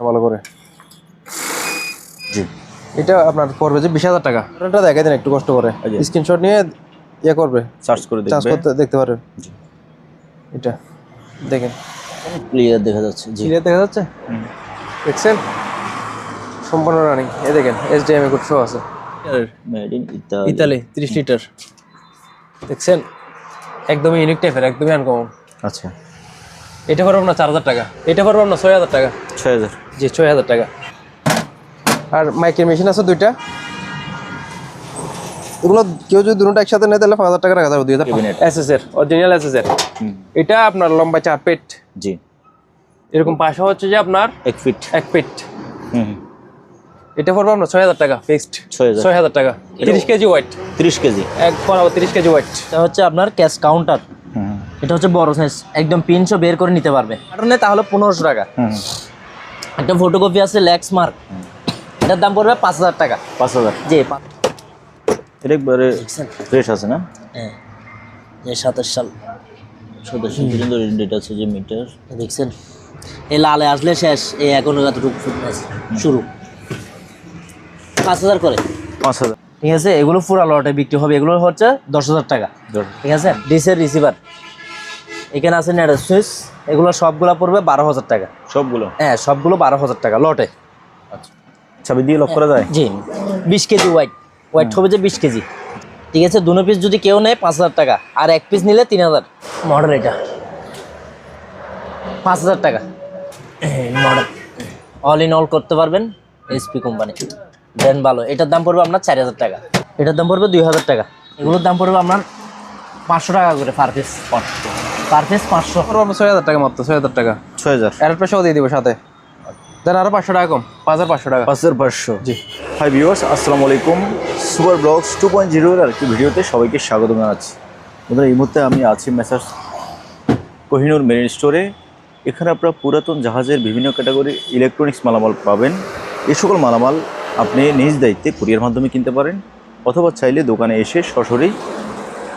ভালো করে। জি। এটা আপনার পড়বে যে বিশ হাজার টাকা। এটা দেখাই দেন একটু কষ্ট করে। স্ক্রিনশট নিয়ে ইয়ে করবে। সার্চ করে দেখবে। করতে দেখতে পারবে এটা দেখেন। ক্লিয়ার দেখা যাচ্ছে জি। ক্লিয়ার দেখা যাচ্ছে? দেখছেন সম্পূর্ণ রানিং এ দেখেন এসডিএম কোড শো আছে। মেড ইন ইতালি ইতালি তিরিশ লিটার দেখছেন একদমই ইউনিক টাইপের একদমই আনকমন আচ্ছা। এটা পারব আপনার চার হাজার টাকা। এটা পারব আপনার ছয় হাজার টাকা। ছয় হাজার। জি ছয় হাজার টাকা। আর মাইকের মেশিন আছে দুইটা। এগুলো কেউ যদি দুটো একসাথে নেয় তাহলে পাঁচ হাজার টাকা রাখা যাবে দুই হাজার Cabinet. এস এস এর অরিজিনাল এস এস এর এটা আপনার লম্বা চার পেট জি। এরকম পাশে হচ্ছে যে আপনার এক ফিট। এক হুম এটা পড়বে আপনার ছয় হাজার টাকা ফিক্সড ছয় হাজার। টাকা। তিরিশ কেজি ওয়াইট তিরিশ কেজি। এক পড়াবো তিরিশ কেজি ওয়াইট এটা হচ্ছে আপনার ক্যাশ কাউন্টার এটা হচ্ছে বড় সাইজ একদম পিনশো বের করে নিতে পারবে। কারণে তাহলে পনেরোশো টাকা। একটা ফটোকপি আছে ল্যাক্স মার্ক এটার দাম পড়বে পাঁচ হাজার টাকা। পাঁচ হাজার। জি এটা একবারে ফ্রেশ আছে না? হ্যাঁ। সাতাশ সাল। সদস্য পর্যন্ত ডেট আছে যে মিটার দেখছেন? এই লালে আসলে শেষ। এই এখনও এতটুকু ফিটনেস শুরু। পাঁচ হাজার করে? পাঁচ হাজার। ঠিক আছে এগুলো পুরা লটে বিক্রি হবে। এগুলো হচ্ছে দশ হাজার টাকা। ঠিক আছে? ডিসের রিসিভার এখানে আছে নেট সুইচ এগুলো সবগুলো পড়বে বারো হাজার টাকা। সবগুলো? হ্যাঁ সবগুলো বারো হাজার টাকা লটে। আচ্ছা। চাবি দিয়ে লক করা যায় জি। বিশ কেজি ওয়াইট ওয়াইট হবে যে বিশ কেজি। ঠিক আছে দুনো পিস যদি কেউ নেয় পাঁচ হাজার টাকা আর এক পিস নিলে তিন হাজার। মডেল এটা। পাঁচ হাজার টাকা। মডেল অল ইন অল করতে পারবেন এসপি কোম্পানি ব্র্যান্ড ভালো এটার দাম পড়বে আপনার চার হাজার টাকা। এটার দাম পড়বে দুই হাজার টাকা। এগুলোর দাম পড়বে আপনার পাঁচশো টাকা করে পার পিস পার পাঁচশো। ছয় হাজার টাকা মাত্র ছয় হাজার টাকা। ছয় হাজার। দিয়ে দিব সাথে। দেন আরও পাঁচশো টাকা কম পাঁচ হাজার পাঁচশো টাকা। পাঁচ হাজার পাঁচশো। জি। হাই ভিউয়ার্স আসসালামু আলাইকুম। সুপার ব্লগস টু পয়েন্ট জিরোর আরেকটি ভিডিওতে সবাইকে স্বাগত জানাচ্ছি। বন্ধুরা এই মুহূর্তে আমি আছি মেসার্স কোহিনুর মেরিন স্টোরে। এখানে আপনারা পুরাতন জাহাজের বিভিন্ন ক্যাটাগরি ইলেকট্রনিক্স মালামাল পাবেন। এই সকল মালামাল আপনি নিজ দায়িত্বে কুরিয়ার মাধ্যমে কিনতে পারেন অথবা চাইলে দোকানে এসে সরাসরি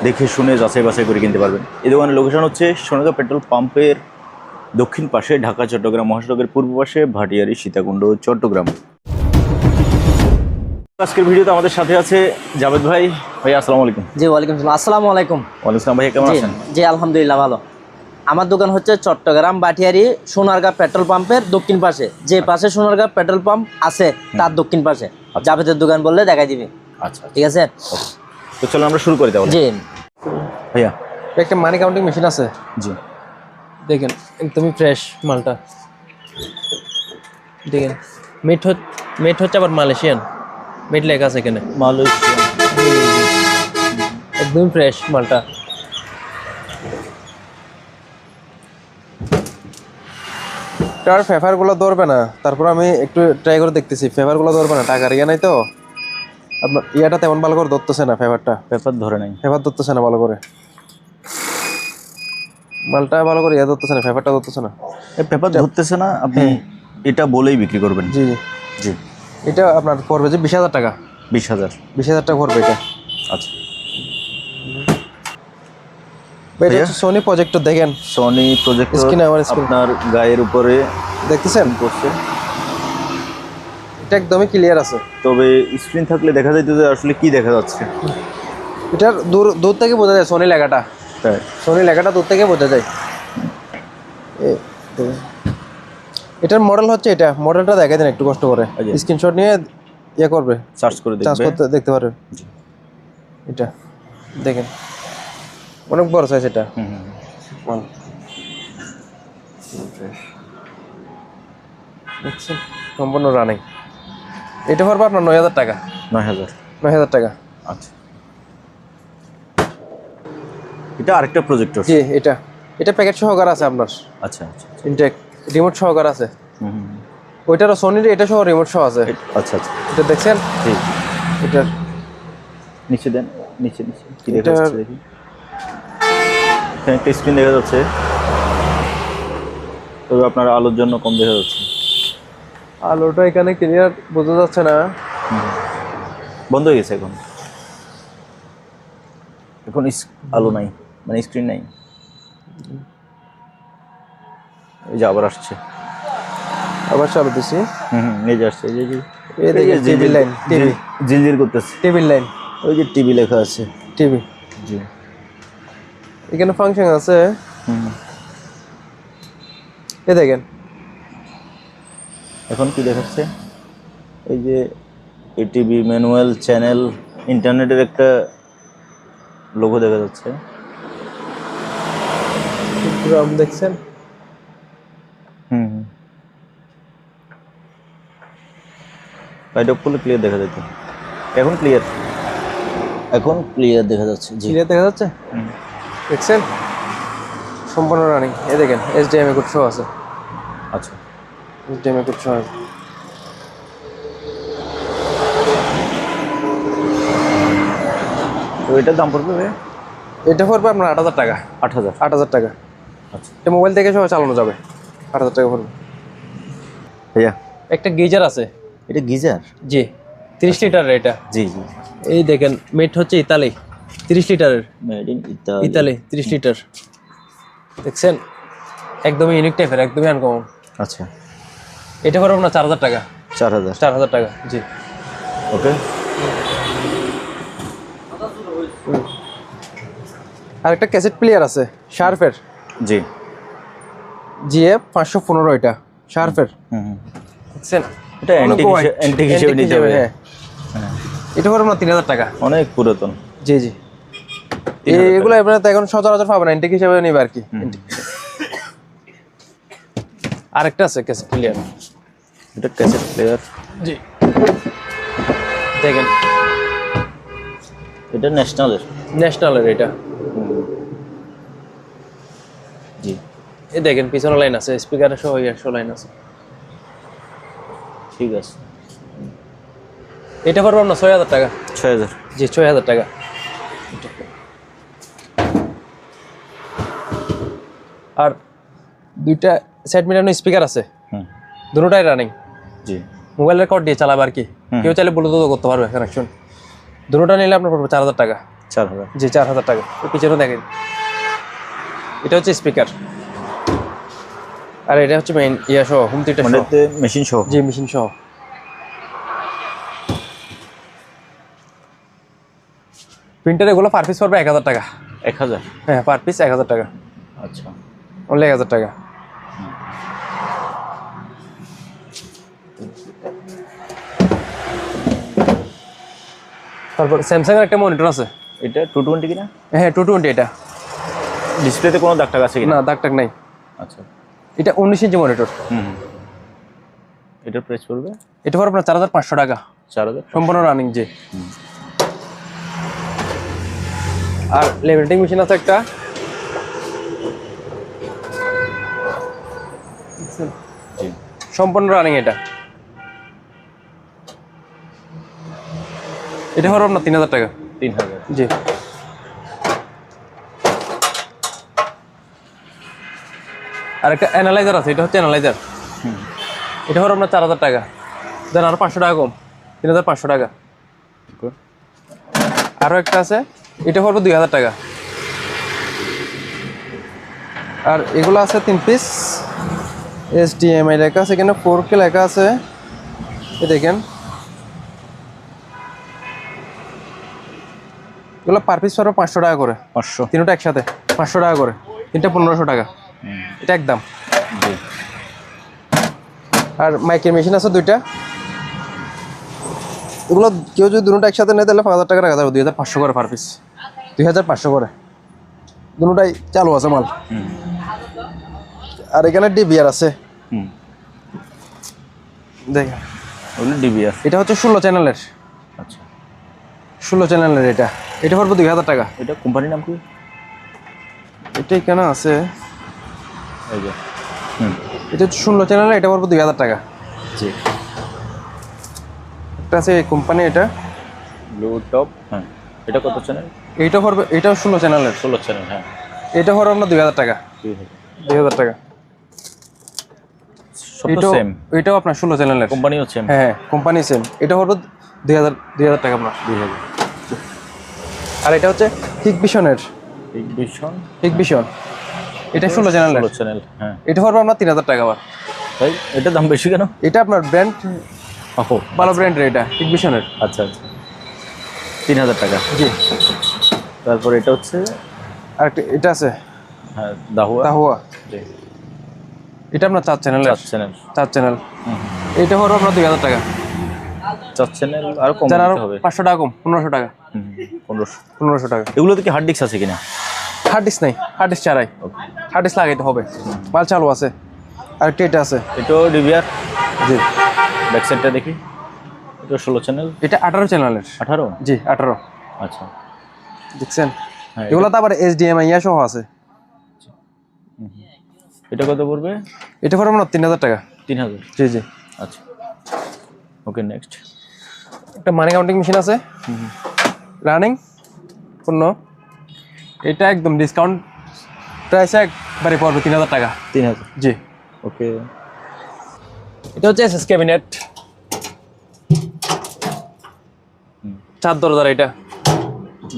দেখে শুনে যাচাই বাছাই করে কিনতে পারবেন। এই দোকানের লোকেশন হচ্ছে সোনাগা পেট্রোল পাম্পের দক্ষিণ পাশে ঢাকা চট্টগ্রাম মহাসড়কের পূর্ব পাশে ভাটিয়ারি সীতাকুণ্ড চট্টগ্রাম। আজকের ভিডিওতে আমাদের সাথে আছে জাভেদ ভাই। ভাই আসসালামু আলাইকুম। জি ওয়ালাইকুম সালাম আসসালামু আলাইকুম। ওয়ালাইকুম ভাই কেমন আছেন? জি আলহামদুলিল্লাহ ভালো। আমার দোকান হচ্ছে চট্টগ্রাম বাটিয়ারি সোনারগাঁ পেট্রোল পাম্পের দক্ষিণ পাশে। যে পাশে সোনারগাঁ পেট্রোল পাম্প আছে তার দক্ষিণ পাশে। জাভেদের দোকান বললে দেখাই দিবে। আচ্ছা ঠিক আছে? তো চলো আমরা শুরু করি তাহলে। জি। ভাইয়া। একটা মানি কাউন্টিং মেশিন আছে? জি। দেখেন একদমই ফ্রেশ মালটা। দেখেন মেট মেট হচ্ছে আবার মালয়েশিয়ান মেট লেখা আছে এখানে। মালয়েশিয়া একদমই ফ্রেশ মালটা। তার ফেভারগুলো ধরবে না। তারপর আমি একটু ট্রাই করে দেখতেছি। ফেভারগুলো ধরবে না। টাকার ইয়ে নাই তো। আপনার ইয়াটা তেমন ভালো করে ধরতেছে না ফেভারটা? পেপার ধরে নাই। ফেভার ধরতেছে না ভালো করে। মালটা ভালো করে ইয়ে ধরতেছে না ফেভারটা ধরতেছে না। এই পেপার ধরতেছে না আপনি এটা বলেই বিক্রি করবেন। জি জি। জি। এটা আপনার পড়বে যে বিশ হাজার টাকা। বিশ হাজার। বিশ হাজার টাকা পড়বে এটা। আচ্ছা। সোনি প্রজেক্টর দেখেন। সনি প্রজেক্ট Screen আমার। আপনার গায়ের উপরে দেখতেছেন? করছে। এটা একদমই ক্লিয়ার আছে। তবে স্ক্রিন থাকলে দেখা যাইতো যে আসলে কি দেখা যাচ্ছে। এটার দূর দূর থেকে বোঝা যায় সোনি লেখাটা। তাই। সোনি লেখাটা দূর থেকে বোঝা যায়। এটার মডেল হচ্ছে এটা। মডেলটা দেখাই দেন একটু কষ্ট করে। আচ্ছা। স্ক্রিনশট নিয়ে ইয়ে করবে। সার্চ করে দেখবে। করতে দেখতে পারবে। এটা দেখেন। অনেক বড় সাইজ এটা। সম্পূর্ণ রানিং এটা পড়বে আপনার নয় হাজার টাকা। নয় হাজার। নয় হাজার টাকা। আচ্ছা। এটা আরেকটা প্রজেক্টর জি এটা। এটা প্যাকেট সহকার আছে আপনার। আচ্ছা আচ্ছা ইনটেক রিমোট সহকার আছে। হুম, হুম, হুম। ওইটারও সোনির এটা সহ রিমোট সহ আছে। আচ্ছা আচ্ছা। এটা দেখছেন? ঠিক এটা নিচে দেন নিচে নিচে। কি দেখা এটা- যাচ্ছে দেখি। এখানে একটা স্ক্রিন দেখা যাচ্ছে। তবে আপনার আলোর জন্য কম দেখা যাচ্ছে। আলোটা এখানে ক্লিয়ার বোঝা যাচ্ছে না। বন্ধ হয়ে গেছে এখন। এখন আলো নাই মানে স্ক্রিন নাই। এই যে আবার আসছে। আবার চালু দিছি। হুম এই যে আসছে এই যে এই দেখে টিভি লাইন টিভি জিল- জিলজিল করতেছে। TV line. ওই যে টিভি লেখা আছে। টিভি জি। এখানে ফাংশন আছে। হুম। এ দেখেন এখন কি দেখাচ্ছে? এই যে এটিভি ম্যানুয়াল চ্যানেল ইন্টারনেটের একটা লোগো দেখা যাচ্ছে। গ্রাম দেখছেন? হুম হুম। লাইট অফ করলে ক্লিয়ার দেখা যেত এখন ক্লিয়ার এখন ক্লিয়ার দেখা যাচ্ছে জি। ক্লিয়ার দেখা যাচ্ছে? দেখছেন? সম্পূর্ণ রানিং এ দেখেন এসডিএমএ কোড শো আছে। আচ্ছা। শো আছে তো এটার দাম পড়বে ভাই? এটা পড়বে আপনার আট হাজার টাকা। আট হাজার? আট হাজার টাকা। আচ্ছা। এটা মোবাইল থেকে সব চালানো যাবে। আট হাজার টাকা পড়বে। ভাইয়া? একটা গিজার আছে। এটা গিজার? জি। তিরিশ লিটারের এটা। জি জি। এই দেখেন মেট হচ্ছে ইতালি। তিরিশ লিটারের। মেড ইন ইতালি ইতালি তিরিশ লিটার। দেখছেন? একদমই ইউনিক টাইপের একদমই আনকমন আচ্ছা। এটা পড়বে আপনার চার হাজার টাকা। চার হাজার। চার হাজার টাকা জি। ওকে। আর একটা ক্যাসেট প্লেয়ার আছে শার্পের জি। জিএফ পাঁচশো পনেরো এটা শার্পের হুম হুম। দেখছেন? এটা হিসেবে- নিতে হবে। হ্যাঁ। এটা পড়বে আপনার তিন হাজার টাকা। অনেক পুরাতন। জি জি। এগুলো এবারে তো এখন সচরাচর পাবে না এন্টিক হিসেবে নিবে আর কি। আরেকটা আছে ক্যাসেট প্লেয়ার। এটা ক্যাসেট প্লেয়ার জি। দেখেন। এটা ন্যাশনালের ন্যাশনালের এটা। জি। এই দেখেন পিছনে লাইন আছে স্পিকারের সহ একশো লাইন আছে। ঠিক আছে। এটা পড়বে আপনার ছয় হাজার টাকা। ছয় হাজার। জি ছয় হাজার টাকা। আর দুইটা সাইড মিলানো স্পিকার আছে। হুম। দুটোটাই রানিং জি। মোবাইল রেকর্ড দিয়ে চালাবে আর কি। কেউ চাইলে ব্লুটুথ করতে পারবে কানেকশন দুটোটা নিলে আপনার পড়বে চার হাজার টাকা। চার হাজার। জি চার হাজার টাকা। পিছনে দেখেন। এটা হচ্ছে স্পিকার আর এটা হচ্ছে মেইন ইয়া সহ হোম থিয়েটার মানে মেশিন সহ। জি মেশিন সহ। প্রিন্টার এগুলো পার পিস পড়বে এক হাজার টাকা। এক হাজার। হ্যাঁ পার পিস এক হাজার টাকা। আচ্ছা। অনলি এক হাজার টাকা। তারপর স্যামসাং এর একটা মনিটর আছে। এটা টু টোয়েন্টি কিনা? হ্যাঁ টু টোয়েন্টি এটা। ডিসপ্লেতে কোনো দাগ টাগ আছে কিনা? না দাগ টাগ নাই। আচ্ছা। এটা উনিশ ইঞ্চি মনিটর হুম। এটার প্রাইস পড়বে? এটা পড়বে আপনার চার হাজার পাঁচশো টাকা। চার হাজার সম্পূর্ণ রানিং জি আর লেমিনেটিং মেশিন আছে একটা। সম্পূর্ণ রানিং এটা। এটা হলো আপনার তিন হাজার টাকা। তিন হাজার। জি। আর একটা অ্যানালাইজার আছে এটা হচ্ছে অ্যানালাইজার এটা হলো আপনার চার হাজার টাকা। দেন আরও পাঁচশো টাকা কম তিন হাজার পাঁচশো টাকা. আরও একটা আছে এটা পড়বে দুই হাজার টাকা। আর এগুলো আছে তিন piece S D M I লেখা আছে এখানে ফোর কে লেখা আছে। এ দেখেন। এগুলো পার পিস পড়বে পাঁচশো টাকা করে। পাঁচশো। তিনটা একসাথে পাঁচশো টাকা করে। তিনটা পনেরোশো টাকা। এটা একদম। আর মাইকের মেশিন আছে দুইটা। এগুলো কেউ যদি দুটো একসাথে নেয় তাহলে পাঁচ হাজার টাকা রাখা যাবে। দুই হাজার পাঁচশো করে পার পিস দুই হাজার পাঁচশো করে। দুটাই চালু আছে মাল। আর এখানে ডিবিআর আছে। হুম। দেখেন। ডিবিআর এটা হচ্ছে ষোলো চ্যানেলের ষোলো চ্যানেলের এটা। এটা পড়বে দুই হাজার টাকা। এটা কোম্পানির নাম কি? এটা এখানে আছে? এই যে। হুম। এটা হচ্ছে ষোলো চ্যানেলের এটা পড়বে দুই হাজার টাকা। জি। একটা আছে কোম্পানি এটা। ব্লু টপ হ্যাঁ। এটা কত চ্যানেল এইটা পড়বে এটাও ষোলো চ্যানেলের ষোলো চ্যানেল হ্যাঁ। এটা পড়বে আপনার দুই হাজার টাকা। দুই হাজার। টাকা। এটাও আপনার ষোলো চ্যানেলের কোম্পানিও সেম হ্যাঁ হ্যাঁ কোম্পানি সেম এটা হলো দুই হাজার দুই হাজার টাকা আপনার। দুই হাজার। আর এটা হচ্ছে হিকভিশনের ইগনিশন হিকভিশন। এটা ষোলো চ্যানেল ষোলো চ্যানেল হ্যাঁ। এটা পড়বে আপনার তিন হাজার টাকা আবার। তাই এটার দাম বেশি কেন? এটা আপনার ব্র্যান্ড ভালো ব্র্যান্ডের এটা ইগবিশনের আচ্ছা আচ্ছা। তিন হাজার টাকা। জি। তারপর এটা হচ্ছে আর এটা আছে। হ্যাঁ দাহুয়া। তাহুয়া জি। এটা আপনার চার চ্যানেলের চার চ্যানেল চার চ্যানেল এইটা হলো আপনার দুই হাজার টাকা। চার চ্যানেল আরও কম যার আরও পাঁচশো টাকা কম পনেরোশো টাকা। পনেরোশো। পনেরোশো টাকা। এগুলোতে কি হার্ড ডিস্ক আছে কিনা? হার্ড ডিস্ক নেই হার্ড ডিস্ক ছাড়াই। হার্ড ডিস্ক লাগাইতে হবে। মাল চালু আছে আর একটা আছে। এটাও ডিভিআর জি। ব্যাক সাইডটা দেখি। এটা ষোলো চ্যানেল এটা আঠারো চ্যানেলের আঠারো? জি আঠারো। আচ্ছা। দেখছেন? হ্যাঁ, এগুলো তো আবার এইচডিএমআই ইয়া সহ আছে। এটা কত পড়বে? এটা করে আপনার তিন হাজার টাকা। তিন হাজার। জি জি। আচ্ছা। ওকে নেক্সট একটা মানি কাউন্টিং মেশিন আছে। রানিং পূর্ণ। এটা একদম ডিসকাউন্ট প্রাইস একবারে পড়বে তিন হাজার টাকা। তিন হাজার? জি। ওকে। এটা হচ্ছে এসএস ক্যাবিনেট চার দরজার এটা।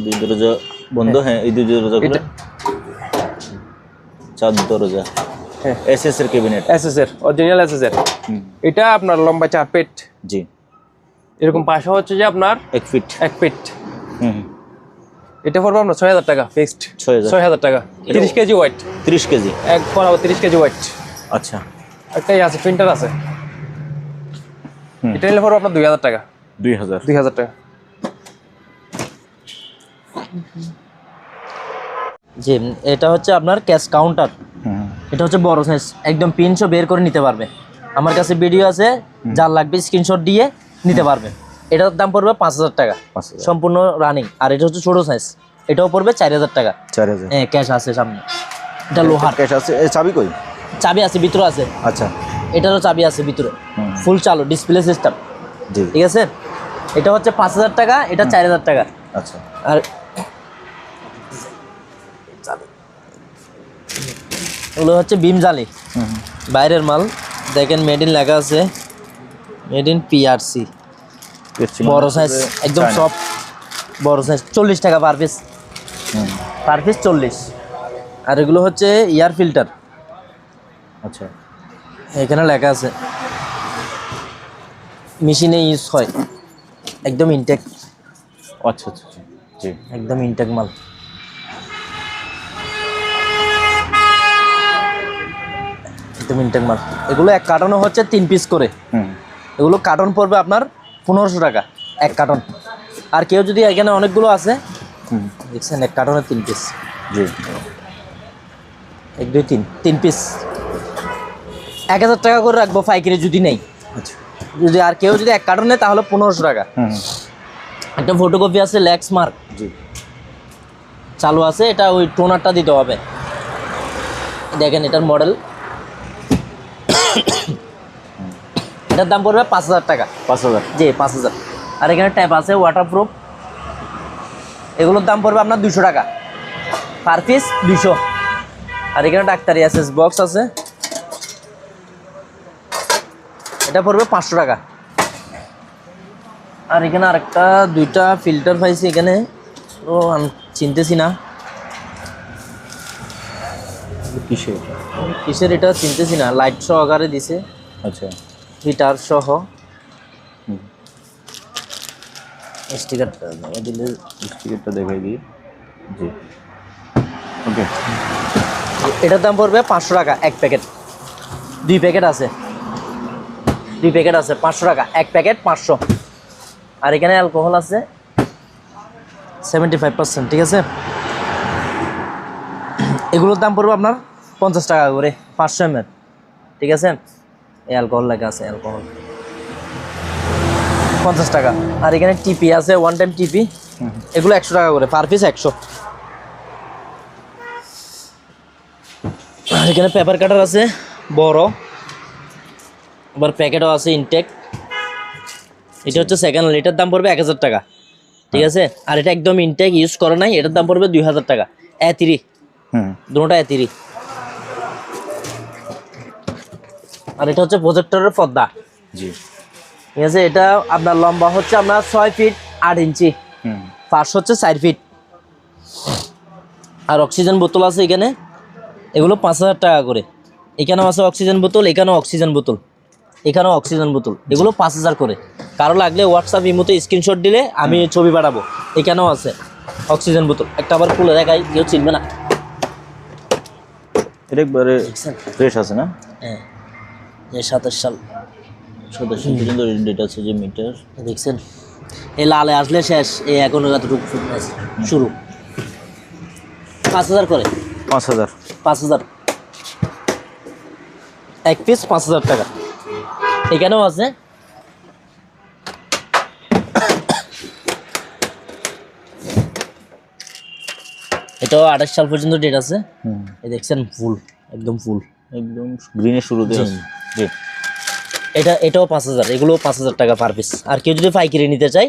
দুই দরজা বন্ধ হ্যাঁ। এই দুই দরজা চার দরজা। হ্যাঁ। এস এস এর ক্যাবিনেট এসএস এর অরিজিনাল এসএস এর। এটা আপনার লম্বা চার পেট। জি। এরকম পাশে হচ্ছে যে আপনার এক ফিট। এক ফিট। হুম। এটা পড়বে আপনার ছয় হাজার টাকা ফিক্সড ছয় হাজার। টাকা। তিরিশ কেজি ওয়েট তিরিশ কেজি। এক পড়াবো তিরিশ কেজি ওয়েট আচ্ছা। একটাই আছে প্রিন্টার আছে। এটা নিলে পড়বে আপনার দুই হাজার টাকা। দুই হাজার। দুই হাজার টাকা। জি এটা হচ্ছে আপনার ক্যাশ কাউন্টার হুম। এটা হচ্ছে বড় সাইজ একদম পিনশো বের করে নিতে পারবে। আমার কাছে ভিডিও আছে যার লাগবে স্ক্রিনশট দিয়ে নিতে পারবে এটার দাম পড়বে পাঁচ হাজার টাকা। সম্পূর্ণ রানিং আর এটা হচ্ছে ছোট সাইজ এটাও পড়বে চার হাজার টাকা। চার হাজার। হ্যাঁ ক্যাশ আছে সামনে। এটা লোহার। ক্যাশ আছে। চাবি কই? চাবি আছে ভিতরে আছে। আচ্ছা। এটারও চাবি আছে ভিতরে। ফুল চালু ডিসপ্লে সিস্টেম ঠিক আছে? এটা হচ্ছে পাঁচ হাজার টাকা এটা চার হাজার টাকা। আচ্ছা। আর এগুলো হচ্ছে বিম জালি। বাইরের মাল। দেখেন মেড ইন লেখা আছে। মেড ইন পিআরসি বড় সাইজ একদম। সব বড় সাইজ চল্লিশ টাকা পার পিস পার পিস চল্লিশ। আর এগুলো হচ্ছে এয়ার ফিল্টার আচ্ছা। এখানে লেখা আছে। মেশিনে ইউজ হয়। একদম ইনটেক আচ্ছা আচ্ছা আচ্ছা। জি। একদম ইনটেক মাল। একদম ইনটেক মাল। এগুলো এক কার্টনও হচ্ছে তিন পিস করে। হুম। এগুলো কার্টন পড়বে আপনার পনেরোশো টাকা এক কার্টন আর কেউ যদি এখানে অনেকগুলো আছে দেখছেন এক কার্টনে তিন পিস জি। এক দুই তিন তিন পিস এক হাজার টাকা করে রাখব পাইকারি যদি নেই। আচ্ছা। যদি আর কেউ যদি এক কার্টন নেয় তাহলে পনেরোশো টাকা। একটা ফটোকপি আছে ল্যাক্স মার্ক জি। চালু আছে এটা ওই টোনারটা দিতে হবে। দেখেন এটার মডেল এটার দাম পড়বে পাঁচ হাজার টাকা। পাঁচ হাজার। জি পাঁচ হাজার। আর এখানে ট্যাপ আছে ওয়াটারপ্রুফ এগুলোর দাম পড়বে আপনার দুশো টাকা। পার পিস দুশো। আর এখানে ডাক্তারি আছে বক্স আছে। এটা পড়বে পাঁচশো টাকা। আর এখানে আরেকটা দুইটা ফিল্টার পাইছি এখানে। ও আমি চিনতেছি না। কিসে কিসের এটা চিনতেছি না। লাইট সহকারে দিছে। আচ্ছা। হিটার সহ। স্টিকারটা দিলে টিকিটটা দেখাই দিই। জি। ওকে এটার দাম পড়বে পাঁচশো টাকা এক প্যাকেট। দুই প্যাকেট আছে। দুই প্যাকেট আছে পাঁচশো টাকা। এক প্যাকেট পাঁচশো। আর এখানে অ্যালকোহল আছে সেভেন্টি ফাইভ পার্সেন্ট ঠিক আছে? এগুলোর দাম পড়বে আপনার পঞ্চাশ টাকা করে পাঁচশো এম ঠিক আছে? এই অ্যালকোহল লেখা আছে অ্যালকোহল। পঞ্চাশ টাকা। আর এখানে টিপি আছে ওয়ান টাইম টিপি। এগুলো একশো টাকা করে পার পিস একশো। আর এখানে পেপার কাটার আছে বড়। আবার প্যাকেটও আছে ইনটেক এটা হচ্ছে সেকেন্ড হ্যান্ড এটার দাম পড়বে এক হাজার টাকা। ঠিক আছে? আর এটা একদম ইনটেক ইউজ করে নাই এটার দাম পড়বে দুই হাজার টাকা। এ তিরি হুম। দুটোটা এ তিরি আর এটা হচ্ছে প্রজেক্টরের পর্দা। জি। ঠিক আছে এটা আপনার লম্বা হচ্ছে আপনার ছয় ফিট আট ইঞ্চি। পাঁচশো হচ্ছে চার ফিট আর অক্সিজেন বোতল আছে এখানে। এগুলো পাঁচ হাজার টাকা করে। এখানেও আছে অক্সিজেন বোতল এখানেও অক্সিজেন বোতল। এখানেও অক্সিজেন বোতল। এগুলো পাঁচ হাজার করে। কারও লাগলে হোয়াটসঅ্যাপ ইমোতে স্ক্রিনশট দিলে আমি ছবি পাঠাবো। এখানেও আছে অক্সিজেন বোতল। একটা আবার খুলে দেখাই কেউ চিনবে না। এটা একবারে ফ্রেশ আছে না? হ্যাঁ। যে সাতাশ সাল। সদস্য পর্যন্ত ডেট আছে যে মিটার দেখছেন? এই লালে আসলে শেষ এই এখনও এতটুকু ফিটনেস শুরু। পাঁচ হাজার করে? পাঁচ হাজার। পাঁচ হাজার। এক পিস পাঁচ হাজার টাকা। এখানেও আছে। এটাও আঠাশ সাল পর্যন্ত ডেট আছে। হুম। এই দেখছেন ফুল একদম ফুল একদম গ্রিনের শুরুতে জি। এটা এটাও পাঁচ হাজার এগুলোও পাঁচ হাজার টাকা পার পিস আর কেউ যদি পাইকারি নিতে চায়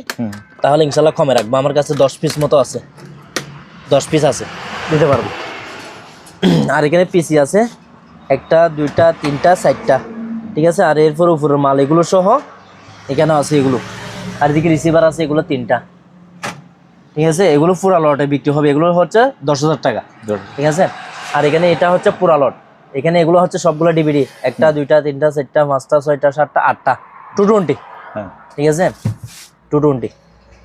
তাহলে ইনশাল্লাহ কমে রাখব। আমার কাছে দশ পিস মতো আছে। দশ পিস আছে। দিতে পারব। আর এখানে পিসি আছে। একটা দুইটা তিনটা চারটা। ঠিক আছে? আর এরপর উপরের মাল এগুলো সহ এখানেও আছে এগুলো। আর এদিকে রিসিভার আছে এগুলো তিনটা। ঠিক আছে? এগুলো পুরা লটে বিক্রি হবে। এগুলো হচ্ছে দশ হাজার টাকা। ঠিক আছে? আর এখানে এটা হচ্ছে পুরা লট এখানে এগুলো হচ্ছে সবগুলো ডিভিডি একটা দুইটা তিনটা চারটা পাঁচটা ছয়টা সাতটা আটটা। টু টোয়েন্টি হ্যাঁ। ঠিক আছে? টু টোয়েন্টি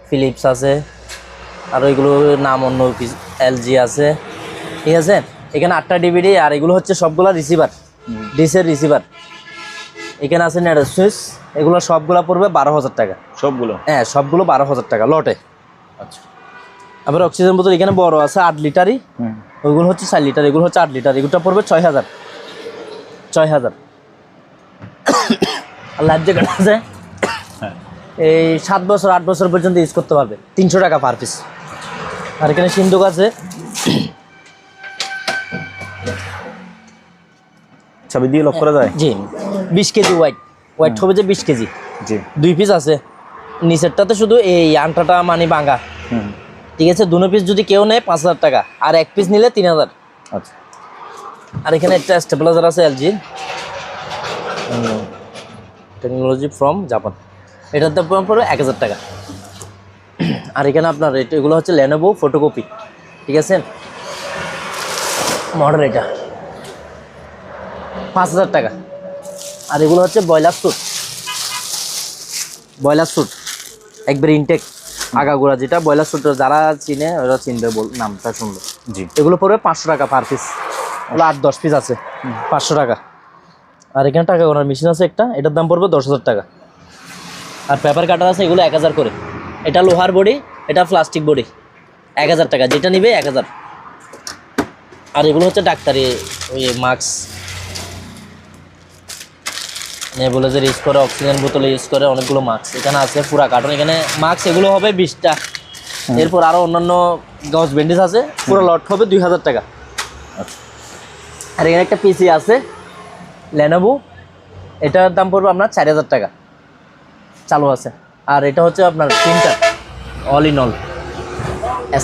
ফিলিপস আছে। আর ওইগুলো নাম অন্য এলজি আছে। ঠিক আছে? এখানে আটটা ডিভিডি আর এগুলো হচ্ছে সবগুলো রিসিভার ডিসের রিসিভার এখানে আছে নেট সুইচ। এগুলো সবগুলো পড়বে বারো হাজার টাকা। সবগুলো? হ্যাঁ সবগুলো বারো হাজার টাকা লটে। আচ্ছা। আবার অক্সিজেন বোতল এখানে বড় আছে আট লিটারই। ওইগুলো হচ্ছে চার লিটার এগুলো হচ্ছে আট লিটার এগুলোটা পড়বে ছয় হাজার। ছয় হাজার। আর লাইফ জ্যাকেট আছে। হ্যাঁ। এই সাত বছর আট বছর পর্যন্ত ইউজ করতে পারবে। তিনশো টাকা পার পিস আর এখানে সিন্ধুক আছে। চাবি দিয়ে লক করা যায়? জি। বিশ কেজি হোয়াইট হোয়াইট হবে যে বিশ কেজি। জি। দুই পিস আছে। নিচেরটাতে শুধু এই আন্টাটা মানে হুম। ঠিক আছে দুনো পিস যদি কেউ নেয় পাঁচ হাজার টাকা আর এক পিস নিলে তিন হাজার। আচ্ছা। আর এখানে একটা স্টেবিলাইজার আছে এলজি টেকনোলজি ফ্রম জাপান এটার দাম পড়বে এক হাজার টাকা। আর এখানে আপনার এগুলো হচ্ছে লেনোভো ফটোকপি ঠিক আছে? মডেল এটা। পাঁচ হাজার টাকা। আর এগুলো হচ্ছে ব্রয়লার স্যুট ব্রয়লার স্যুট একবার ইনটেক আগাগোড়া যেটা ব্রয়লার স্যুট যারা চিনে ওরা চিনবে বল নামটা শুনবে। জি। এগুলো পড়বে পাঁচশো টাকা পার পিস ওগুলো আট দশ পিস আছে। পাঁচশো টাকা। আর এখানে টাকা গোনার মেশিন আছে একটা এটার দাম পড়বে দশ হাজার টাকা। আর পেপার কাটার আছে এগুলো এক হাজার করে। এটা লোহার বডি এটা প্লাস্টিক বডি। এক হাজার টাকা যেটা নিবে এক হাজার। আর এগুলো হচ্ছে ডাক্তারি ওই মাস্ক নেবুলাইজার ইউজ করে অক্সিজেন বোতলে ইউজ করে অনেকগুলো মাস্ক। এখানে আছে পুরা কার্টন এখানে মাস্ক এগুলো হবে বিশটা। এরপর আরও অন্যান্য গজ ব্যান্ডেজ আছে পুরো লট হবে দুই হাজার টাকা। আর এখানে একটা পিসি আছে লেনোভো এটার দাম পড়বে আপনার চার হাজার টাকা। চালু আছে। আর এটা হচ্ছে আপনার printer all in all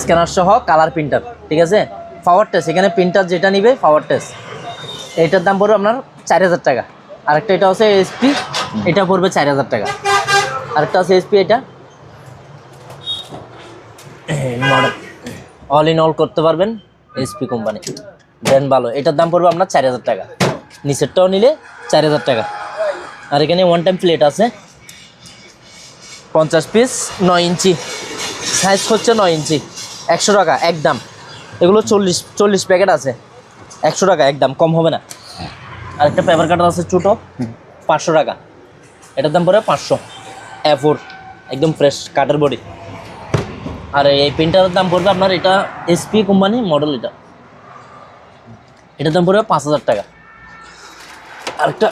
scanner সহ কালার প্রিন্টার ঠিক আছে? পাওয়ার টেস্ট এখানে প্রিন্টার যেটা নিবে পাওয়ার টেস্ট এটার দাম পড়বে আপনার চার হাজার টাকা। আরেকটা এটা হচ্ছে এসপি এটা পড়বে চার হাজার টাকা। আরেকটা আছে এসপি এটা। অল ইন অল করতে পারবেন এসপি কোম্পানি ব্র্যান্ড ভালো। এটার দাম পড়বে আপনার চার হাজার টাকা। নিচেরটাও নিলে চার হাজার টাকা। আর এখানে ওয়ান টাইম প্লেট আছে। পঞ্চাশ পিস নয় ইঞ্চি। সাইজ হচ্ছে নয় ইঞ্চি। একশো টাকা, একদম। এগুলো চল্লিশ চল্লিশ প্যাকেট আছে। একশো টাকা, একদম। কম হবে না। আর একটা পেপার কাটার আছে ছোটো পাঁচশো টাকা। এটার দাম পড়বে পাঁচশো। অ্যাফোর একদম ফ্রেশ কাটার বডি আর এই প্রিন্টারের দাম পড়বে আপনার এটা এসপি কোম্পানি মডেল এটা। এটার দাম পড়বে পাঁচ হাজার টাকা। আরেকটা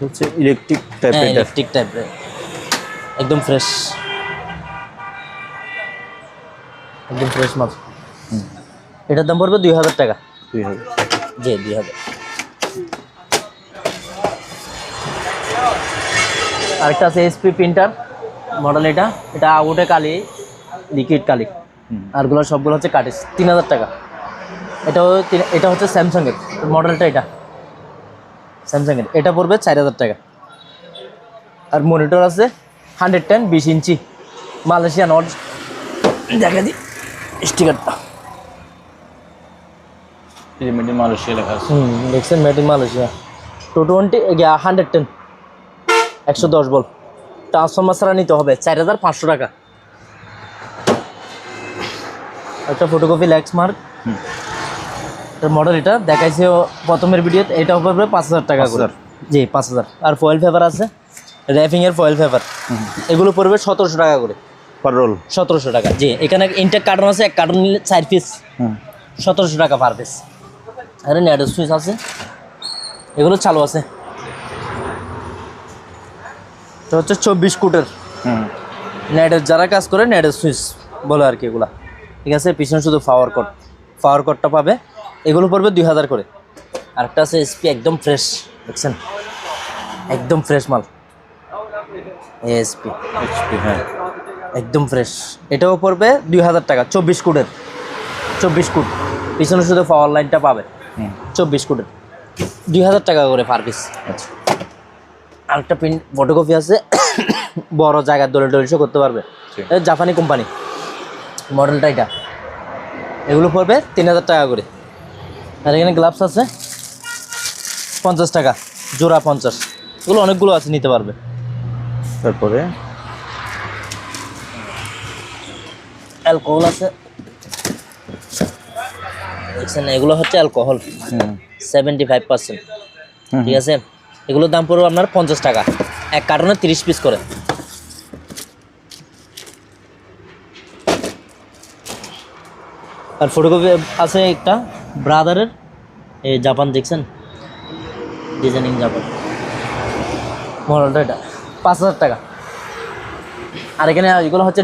হচ্ছে ইলেকট্রিক টাইপ ইলেকট্রিক টাইপের একদম ফ্রেশ একদম ফ্রেশ মাল। এটার দাম পড়বে দুই হাজার টাকা। দুই হাজার জি দুই হাজার আরেকটা আছে এসপি প্রিন্টার মডেল এটা। এটা আউটে কালি লিকুইড কালি। আরগুলো সবগুলো হচ্ছে কাটিস তিন হাজার টাকা। এটাও এটা হচ্ছে স্যামসাংয়ের মডেলটা এটা। স্যামসাংয়ের এটা পড়বে চার হাজার টাকা। আর মনিটর আছে হান্ড্রেড টেন বিশ ইঞ্চি। মালয়েশিয়ান অড দেখা দি স্টিকারটা মেড ইন মালয়েশিয়া লেখা আছে হুম দেখছেন made in Malaysia two twenty hundred ten একশো দশ বল ট্রান্সফরমার ছাড়া নিতে হবে চার হাজার পাঁচশো টাকা। একটা ফটোকপি ল্যাক্স মার্ক মডেল এটা দেখাইছে প্রথমের ভিডিওতে এটাও পড়বে পাঁচ হাজার টাকা করে। 5,000 জি পাঁচ হাজার। আর ফয়েল পেপার আছে র্যাপিং এর ফয়েল পেপার এগুলো পড়বে সতেরোশো টাকা করে। পার রোল সতেরোশো টাকা জি। এখানে ইনটেক কার্টন আছে এক কার্টন নিলে চার পিস সতেরোশো টাকা পার পিস আরে নেট সুইচ আছে। এগুলো চালু আছে। তো হচ্ছে চব্বিশ কুটের। নেটের যারা কাজ করে নেটের সুইচ বলে আর কি এগুলা। ঠিক আছে? পিছনে শুধু পাওয়ার কট পাওয়ার কটটা পাবে। এগুলো পড়বে দুই হাজার করে। আরেকটা আছে এসপি একদম ফ্রেশ দেখছেন? একদম ফ্রেশ মাল। এসপি এইচপি হ্যাঁ। একদম ফ্রেশ এটাও পড়বে দুই হাজার টাকা চব্বিশ কুটের। চব্বিশ কুট। পিছনে শুধু পাওয়ার লাইনটা পাবে। চব্বিশ কুটের দুই হাজার টাকা করে পার পিস আচ্ছা। আরেকটা প্রিন্ট ফটোকপি আছে। বড় জায়গার দলে ডলিশো করতে পারবে। জাপানি কোম্পানি মডেলটা এটা। এগুলো পড়বে তিন হাজার টাকা করে। আর এখানে গ্লাভস আছে। পঞ্চাশ টাকা। জোড়া পঞ্চাশ। এগুলো অনেকগুলো আছে নিতে পারবে। তারপরে? অ্যালকোহল আছে। দেখছেন এগুলো হচ্ছে অ্যালকোহল সেভেন্টি ফাইভ পার্সেন্ট ঠিক আছে? এগুলোর দাম পড়বে আপনার পঞ্চাশ টাকা। এক কার্টনে তিরিশ পিস করে। আর ফটোকপি আছে একটা ব্রাদারের এই জাপান দেখছেন? ডিজাইনিং জাপান মডেলটা এটা। পাঁচ হাজার টাকা। আর এখানে এগুলো হচ্ছে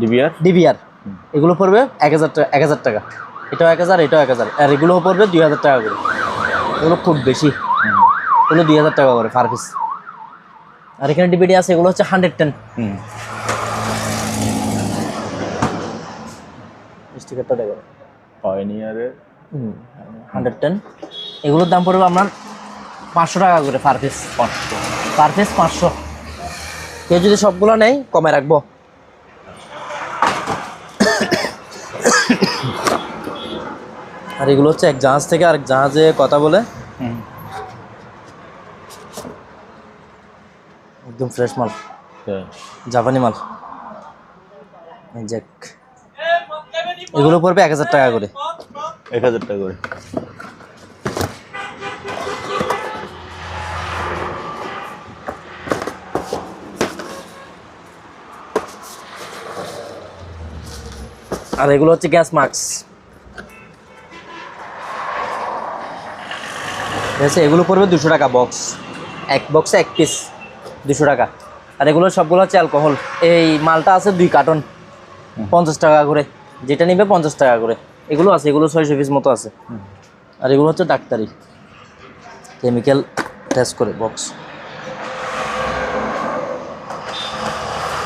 ডিবিআর ডিবিআর এগুলো পড়বে এক হাজার টাকা এক হাজার টাকা। এটাও এক হাজার এটাও এক হাজার। আর এগুলোও পড়বে দুই হাজার টাকা করে। এগুলো খুব বেশি। এগুলো দুই হাজার টাকা করে পার পিস আর এখানে ডিবিডি আছে এগুলো হচ্ছে হান্ড্রেড টেন হুম। স্টিকারটা দেখো। পাইনিয়ারের হান্ড্রেড টেন এগুলোর দাম পড়বে আপনার পাঁচশো টাকা করে পার পিস পাঁচশো। পার পিস পাঁচশো। কেউ যদি সবগুলো নেই কমে রাখব। আর এগুলো হচ্ছে এক জাহাজ থেকে আরেক জাহাজে কথা বলে। একদম ফ্রেশ মাল। জাপানি মাল। জ্যাক এগুলো পড়বে এক হাজার টাকা করে। এক হাজার টাকা করে। আর এগুলো হচ্ছে গ্যাস মাস্ক ঠিক আছে? এগুলো পড়বে দুশো টাকা বক্স এক বক্সে এক পিস দুশো টাকা। আর এগুলো সবগুলো হচ্ছে অ্যালকোহল এই মালটা আছে দুই কার্টন পঞ্চাশ টাকা করে। যেটা নিবে পঞ্চাশ টাকা করে। এগুলো আছে এগুলো ছয়শো পিস মতো আছে। আর এগুলো হচ্ছে ডাক্তারি। কেমিক্যাল টেস্ট করে বক্স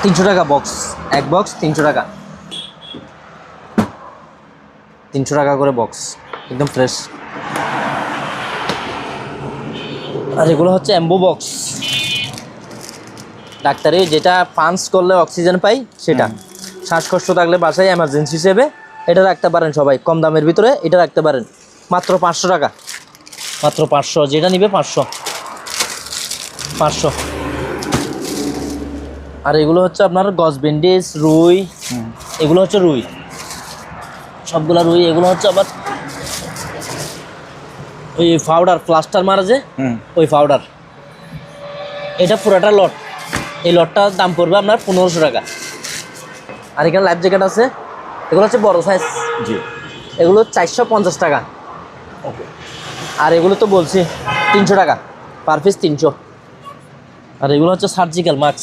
তিনশো টাকা বক্স এক বক্স তিনশো টাকা। তিনশো টাকা করে বক্স একদম ফ্রেশ আর এগুলো হচ্ছে অ্যাম্বো বক্স ডাক্তারি যেটা পাঞ্চ করলে অক্সিজেন পাই সেটা। শ্বাসকষ্ট থাকলে বাসায় এমার্জেন্সি হিসেবে এটা রাখতে পারেন সবাই কম দামের ভিতরে এটা রাখতে পারেন। মাত্র পাঁচশো টাকা। মাত্র পাঁচশো যেটা নিবে পাঁচশো। পাঁচশো। আর এগুলো হচ্ছে আপনার গজ বেন্ডিস রুই এগুলো হচ্ছে রুই। সবগুলো রুই এগুলো হচ্ছে আবার ওই পাউডার প্লাস্টার মারা যে ওই পাউডার এটা পুরাটা লট এই লটটার দাম পড়বে আপনার পনেরোশো টাকা। আর এখানে লাইফ জ্যাকেট আছে এগুলো হচ্ছে বড় সাইজ জি। এগুলো চারশো পঞ্চাশ টাকা। ওকে। আর এগুলো তো বলছি তিনশো টাকা পার পিস তিনশো। আর এগুলো হচ্ছে সার্জিক্যাল মাস্ক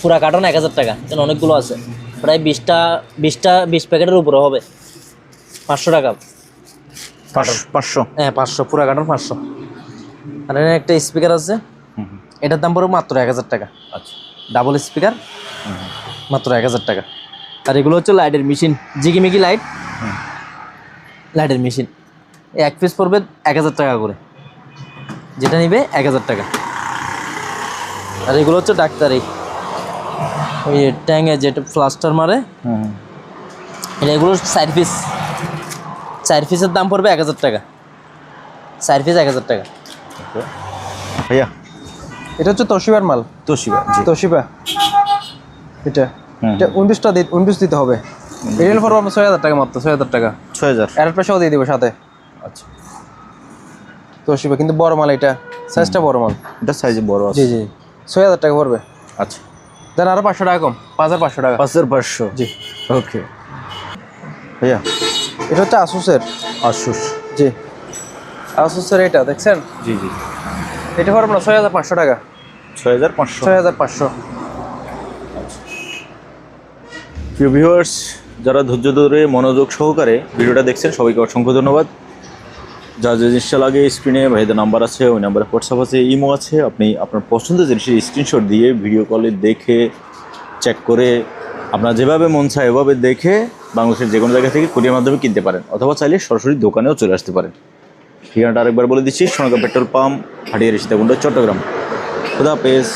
পুরা কার্টন এক হাজার টাকা এখানে অনেকগুলো আছে। প্রায় বিশটা বিশটা বিশ প্যাকেটের উপরে হবে। পাঁচশো টাকা। পাঁচশো। হ্যাঁ পাঁচশো পুরা কার্টন পাঁচশো। আর এখানে একটা স্পিকার আছে। এটার দাম পড়বে মাত্র এক হাজার টাকা। আচ্ছা। ডাবল স্পিকার মাত্র এক হাজার টাকা। আর এগুলো হচ্ছে লাইটের মেশিন জিগিমিগি লাইট লাইটের মেশিন এক পিস পড়বে এক হাজার টাকা করে। যেটা নিবে এক হাজার টাকা। আর এগুলো হচ্ছে ডাক্তারি। ওই ট্যাঙে যেটা প্লাস্টার মারে। এটা এগুলো চার পিস চার পিসের দাম পড়বে এক হাজার টাকা। চার পিস এক হাজার টাকা। ভাইয়া। এটা হচ্ছে তোশিবার মাল। তোশিবা জি। তোশিবা। এটা। এটা উনত্রিশটা দিতে উনত্রিশ দিতে হবে। পড়ব আমরা ছয় হাজার টাকা মাত্র ছয় হাজার টাকা। ছয় হাজার। অ্যাডাপ্টার সহ দিয়ে দিব সাথে। আচ্ছা। তোশিবা কিন্তু বড় মাল এটা। সাইজটা বড় মাল। এটা সাইজে বড় আছে। জি জি। ছয় হাজার টাকা পড়বে। আচ্ছা। দেন আরও পাঁচশো টাকা কম। পাঁচ হাজার পাঁচশো টাকা। পাঁচ হাজার পাঁচশো। জি। ওকে। ভাইয়া। এটা হচ্ছে আসুসের আসুস জি। আসুসের এটা দেখছেন? জি জি। এটা পড়বে না ছয় হাজার পাঁচশো টাকা। ছয় হাজার পাঁচশো। ছয় হাজার পাঁচশো। প্রিয় ভিউয়ার্স যারা ধৈর্য ধরে মনোযোগ সহকারে ভিডিওটা দেখছেন সবাইকে অসংখ্য ধন্যবাদ। যা যে জিনিসটা লাগে স্ক্রিনে ভাইদের নাম্বার আছে ওই নাম্বারে হোয়াটসঅ্যাপ আছে ইমো আছে। আপনি আপনার পছন্দের জিনিসের স্ক্রিনশট দিয়ে ভিডিও কলে দেখে চেক করে আপনার যেভাবে মন চায় এভাবে দেখে বাংলাদেশের যে কোনো জায়গা থেকে কুরিয়ার মাধ্যমে কিনতে পারেন, অথবা চাইলে সরাসরি দোকানেও চলে আসতে পারেন। ঠিকানাটা আরেকবার বলে দিচ্ছি সোনাকা পেট্রোল পাম্প হাটিয়ারি সীতাকুণ্ড চট্টগ্রাম। খুদা হাফেজ।